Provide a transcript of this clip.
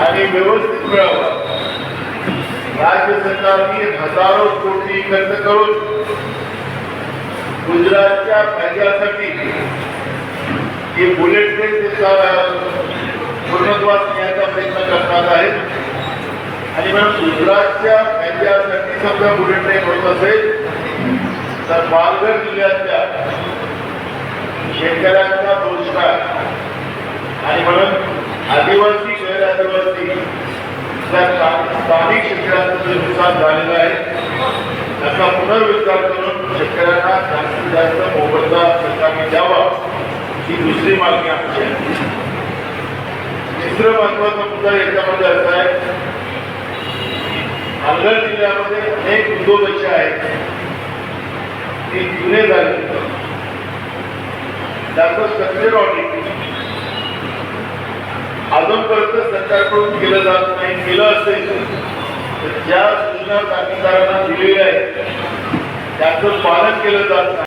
आणि व्यवस्थित मिळावा. राज्य सरकारने हजारो कोटी खर्च करून गुजरातच्या फायद्यासाठी हे बुलेट ट्रेन ते पूर्णत्वास नेण्याचा प्रयत्न करणार आहेत. आणि म्हणून गुजरातच्या फायद्यासाठी समजा बुलेट ट्रेन होत असेल तर पालघर जिल्ह्यातल्या शेतकऱ्यांचा रोजगार. आणि म्हणून आदिवासी गैर स्थानिक शेतकऱ्यांचं जे नुकसान झालेलं आहे. त्याचा पुनर्विचार करून शेतकऱ्यांना जास्तीत जास्त मोबदला सरकारने द्यावा ही दुसरी मागणी आमची आहे. तिसरं महत्त्वाचा मुद्दा याच्यामध्ये असा आहे पालघर जिल्ह्यामध्ये अनेक उद्योग असे आहेत ते जुने झाले. त्याचं स्ट्रक्चर ऑडिट अजूनपर्यंत सरकारकडून केलं जात नाही केलं असेल तर ज्या सूचना प्राधिकरणांना दिलेल्या आहेत त्याचं पालन केलं जात नाही.